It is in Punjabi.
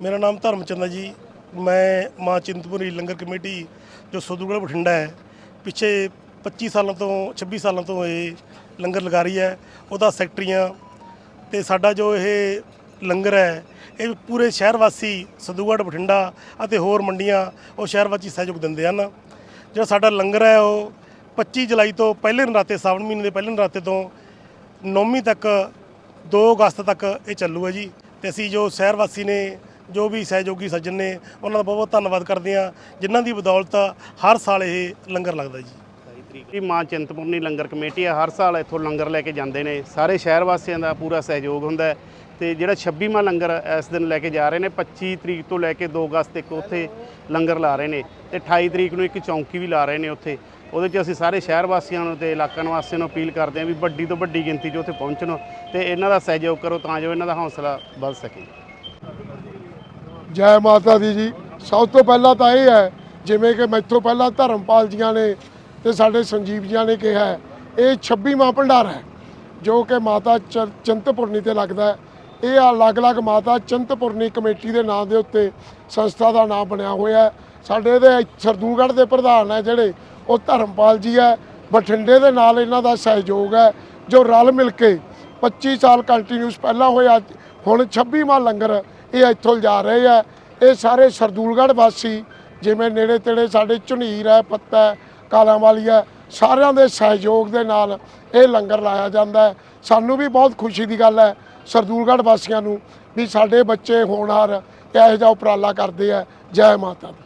ਮੇਰਾ ਨਾਮ ਧਰਮਚੰਦ ਹੈ ਜੀ। ਮੈਂ ਮਾਂ ਚਿੰਤਪੁਰੀ ਲੰਗਰ ਕਮੇਟੀ ਜੋ ਸੋਦੂਗੜ੍ਹ ਬਠਿੰਡਾ ਹੈ। ਪਿੱਛੇ 25 ਸਾਲਾਂ ਤੋਂ 26 ਸਾਲਾਂ ਤੋਂ ਇਹ ਲੰਗਰ ਲਗਾ ਰਹੀ ਹੈ। ਉਹਦਾ ਸੈਕਟਰੀਆਂ ਤੇ ਸਾਡਾ ਜੋ ਇਹ ਲੰਗਰ ਹੈ, ਇਹ ਪੂਰੇ ਸ਼ਹਿਰ ਵਾਸੀ ਸਦੂਗੜ੍ਹ ਬਠਿੰਡਾ ਅਤੇ ਹੋਰ ਮੰਡੀਆਂ ਉਹ ਸ਼ਹਿਰ ਵਾਸੀ ਸਹਿਯੋਗ ਦਿੰਦੇ ਹਨ। ਜਿਹੜਾ ਸਾਡਾ ਲੰਗਰ ਹੈ, ਉਹ 25 ਜੁਲਾਈ ਤੋਂ ਪਹਿਲੇ ਨਰਾਤੇ, ਸਾਵਣ ਮਹੀਨੇ ਦੇ ਪਹਿਲੇ ਨਰਾਤੇ ਤੋਂ 9ਵੀਂ ਤੱਕ 2 ਅਗਸਤ ਤੱਕ ਇਹ ਚੱਲੂ ਹੈ ਜੀ। ਤੇ ਅਸੀਂ ਜੋ ਸ਼ਹਿਰ ਵਾਸੀ ਨੇ ਜੋ ਵੀ ਸਹਿਯੋਗੀ ਸੱਜਣ ਨੇ, ਉਹਨਾਂ ਦਾ ਬਹੁਤ ਬਹੁਤ ਧੰਨਵਾਦ ਕਰਦੇ ਹਾਂ। ਜਿਨ੍ਹਾਂ ਦੀ ਬਦੌਲਤ ਹਰ ਸਾਲ ਇਹ ਲੰਗਰ ਲੱਗਦਾ ਜੀ। ਇਹ ਮਾਂ ਚਿੰਤਪੁਰਨੀ ਲੰਗਰ ਕਮੇਟੀ ਆ, ਹਰ ਸਾਲ ਇੱਥੋਂ ਲੰਗਰ ਲੈ ਕੇ ਜਾਂਦੇ ਨੇ। ਸਾਰੇ ਸ਼ਹਿਰ ਵਾਸੀਆਂ ਦਾ ਪੂਰਾ ਸਹਿਯੋਗ ਹੁੰਦਾ ਹੈ। ਤੇ ਜਿਹੜਾ 26ਵਾਂ ਲੰਗਰ ਇਸ ਦਿਨ ਲੈ ਕੇ ਜਾ ਰਹੇ ਨੇ 25 ਤਰੀਕ ਤੋਂ ਲੈ ਕੇ 2 ਅਗਸਤ ਤੱਕ ਉੱਥੇ ਲੰਗਰ ਲਾ ਰਹੇ ਨੇ ਤੇ 28 ਤਰੀਕ ਨੂੰ ਇੱਕ ਚੌਂਕੀ ਵੀ ਲਾ ਰਹੇ ਨੇ ਉੱਥੇ। ਉਹਦੇ 'ਚ ਅਸੀਂ ਸਾਰੇ ਸ਼ਹਿਰ ਵਾਸੀਆਂ ਨੂੰ ਤੇ ਇਲਾਕਾ ਨਿਵਾਸੀਆਂ ਨੂੰ ਅਪੀਲ ਕਰਦੇ ਹਾਂ ਵੀ ਵੱਡੀ ਤੋਂ ਵੱਡੀ ਗਿਣਤੀ 'ਚ ਉੱਥੇ ਪਹੁੰਚਣ ਤੇ ਇਹਨਾਂ ਦਾ ਸਹਿਯੋਗ ਕਰੋ ਤਾਂ ਜੋ ਇਹਨਾਂ ਦਾ ਹੌਸਲਾ ਵੱਧ ਸਕੇ। ਜੈ ਮਾਤਾ ਦੀ ਜੀ। ਸਭ ਤੋਂ ਪਹਿਲਾਂ ਤਾਂ ਇਹ ਹੈ ਜਿਵੇਂ ਕਿ ਮੈਥੋਂ ਪਹਿਲਾਂ ਧਰਮਪਾਲ ਜੀਆਂ ਨੇ ਤੇ ਸਾਡੇ ਸੰਜੀਵ ਜੀਆਂ ਨੇ ਕਿਹਾ ਹੈ, ਇਹ 26ਵਾਂ ਭੰਡਾਰਾ ਹੈ ਜੋ ਕਿ ਮਾਤਾ ਚ- ਚਿੰਤਪੁਰਨੀ ਤੇ ਲੱਗਦਾ ਹੈ। ਇਹ ਅਲੱਗ-ਅਲੱਗ ਮਾਤਾ ਚੰਤਪੁਰਨੀ ਕਮੇਟੀ ਦੇ ਨਾਮ ਦੇ ਉੱਤੇ ਸੰਸਥਾ ਦਾ ਨਾਮ ਬਣਿਆ ਹੋਇਆ ਹੈ। ਸਾਡੇ ਇਹਦੇ ਸਰਦੂਗੜ੍ਹ ਦੇ ਪ੍ਰਧਾਨ ਹੈ ਜਿਹੜੇ ਉਹ ਧਰਮਪਾਲ ਜੀ ਹੈ। ਬਠਿੰਡੇ ਦੇ ਨਾਲ ਇਹਨਾਂ ਦਾ ਸਹਿਯੋਗ ਹੈ ਜੋ ਰਲ ਮਿਲ ਕੇ 25 ਸਾਲ ਕੰਟੀਨਿਊਸ ਪਹਿਲਾਂ ਹੋਇਆ ਹੁਣ 26ਵਾਂ ਲੰਗਰ ਇਹ ਇੱਥੋਂ ਜਾ ਰਹੇ ਆ। ਇਹ ਸਾਰੇ ਸਰਦੂਲਗੜ੍ਹ ਵਾਸੀ ਜਿਵੇਂ ਨੇੜੇ ਤੇੜੇ ਸਾਡੇ ਝੁਨੀਰ ਹੈ ਪੱਤਾ ਹੈ, ਕਾਲਾਂ ਵਾਲੀ ਹੈ ਸਾਰਿਆਂ ਦੇ ਸਹਿਯੋਗ ਦੇ ਨਾਲ ਇਹ ਲੰਗਰ ਲਾਇਆ ਜਾਂਦਾ ਹੈ। ਸਾਨੂੰ ਵੀ ਬਹੁਤ ਖੁਸ਼ੀ ਦੀ ਗੱਲ ਹੈ ਸਰਦੂਲਗੜ੍ਹ ਵਾਸੀਆਂ ਨੂੰ ਵੀ ਸਾਡੇ ਬੱਚੇ ਹੋਣਹਾਰ ਇਹੋ ਜਿਹਾ ਉਪਰਾਲਾ ਕਰਦੇ ਆ। ਜੈ ਮਾਤਾ ਦੀ।